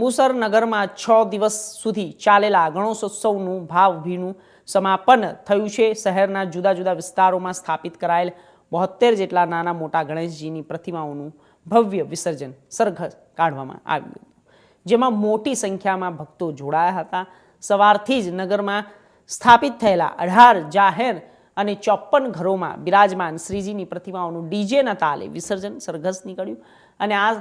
મુસર નગરમાં છ દિવસ સુધી ચાલેલા ગણેશોત્સવનું ભાવભીનું સમાપન થયું છે. શહેરના જુદા જુદા વિસ્તારોમાં સ્થાપિત કરાયેલ બોતેર જેટલા નાના મોટા ગણેશજીની પ્રતિમાઓનું ભવ્ય વિસર્જન સરઘસ કાઢવામાં આવ્યું જેમાં મોટી સંખ્યામાં ભક્તો જોડાયા હતા. સવારથી જ નગરમાં સ્થાપિત થયેલા અઢાર જાહેર અને ચોપન ઘરોમાં બિરાજમાન શ્રીજીની પ્રતિમાઓનું ડીજેના તાલે વિસર્જન સરઘસ નીકળ્યું અને આ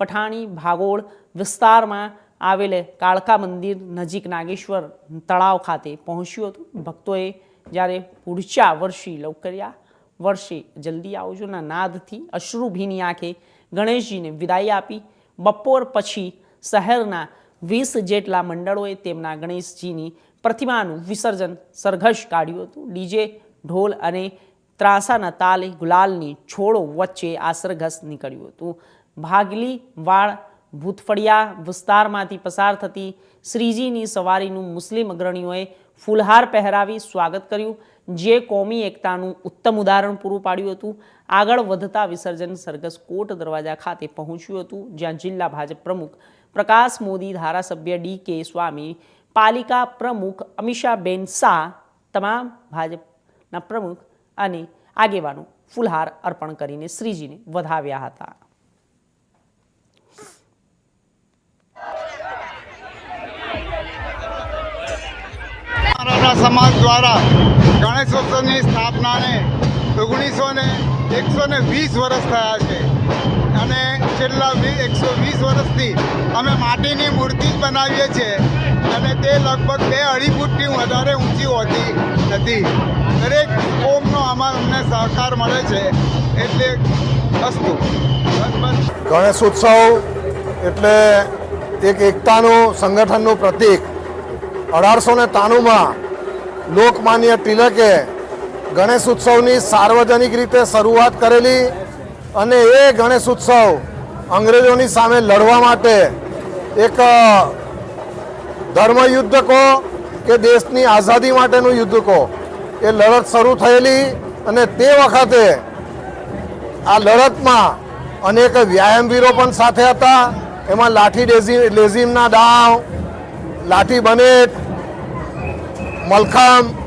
પઠાણી, ભાગોળ વિસ્તારમાં આવેલ કાળકા મંદિર નજીક નાગેશ્વર તળાવ ખાતે પહોંચ્યું હતું. ભક્તોએ જ્યારે પૂઢચા વર્ષી લવકર્યા વર્ષે જલ્દી આવજોના નાદથી અશ્રુભીની આંખે ગણેશજીને વિદાય આપી. બપોર પછી શહેરના વીસ જેટલા મંડળોએ તેમના ગણેશજીની પ્રતિમાનું વિસર્જન સરઘસ કાઢ્યું હતું. ડીજે, ઢોલ અને ત્રાસાના તાલે ગુલાલની છોડો વચ્ચે આ સરઘસ નીકળ્યું હતું. ભાગલી, વાળ, ભૂતફળિયા વિસ્તારમાંથી પસાર થતી શ્રીજીની સવારીનું મુસ્લિમ અગ્રણીઓએ ફૂલહાર પહેરાવી સ્વાગત કર્યું, જે કોમી એકતાનું ઉત્તમ ઉદાહરણ પૂરું પાડ્યું હતું. આગળ વધતા વિસર્જન સરઘસ કોટ દરવાજા ખાતે પહોંચ્યું હતું, જ્યાં જિલ્લા ભાજપ પ્રમુખ પ્રકાશ મોદી, ધારાસભ્ય ડી કે સ્વામી, પાલિકા પ્રમુખ અમિષાબેન શાહ, તમામ ભાજપના પ્રમુખ અને આગેવાનો ફૂલહાર અર્પણ કરીને શ્રીજીને વધાવ્યા હતા. મરાઠા સમાજ દ્વારા ગણેશોત્સવની સ્થાપનાને ઓગણીસો ને એકસો ને વીસ વર્ષ થયા છે. અને છેલ્લા એકસો વીસ વર્ષથી અમે માટીની મૂર્તિ જ બનાવીએ છીએ. અને તે લગભગ બે અઢી ફૂટથી વધારે ઊંચી હોતી નથી. દરેક કોમનો આમાં અમને સહકાર મળે છે એટલે અસ્તુ. ગણેશોત્સવ એટલે એક એકતાનું, સંગઠનનું પ્રતીક. અઢારસો ને ત્રાણુંમાં લોકમાન્ય તિલકે ગણેશ ઉત્સવની સાર્વજનિક રીતે શરૂઆત કરેલી અને એ ગણેશ ઉત્સવ અંગ્રેજોની સામે લડવા માટે એક ધર્મયુદ્ધ કહો કે દેશની આઝાદી માટેનું યુદ્ધ કહો એ લડત શરૂ થયેલી અને તે વખતે આ લડતમાં અનેક વ્યાયામવીરો પણ સાથે હતા. એમાં લાઠી ડેઝી લેઝીમના દાવ, લાઠી બનેટ مالكام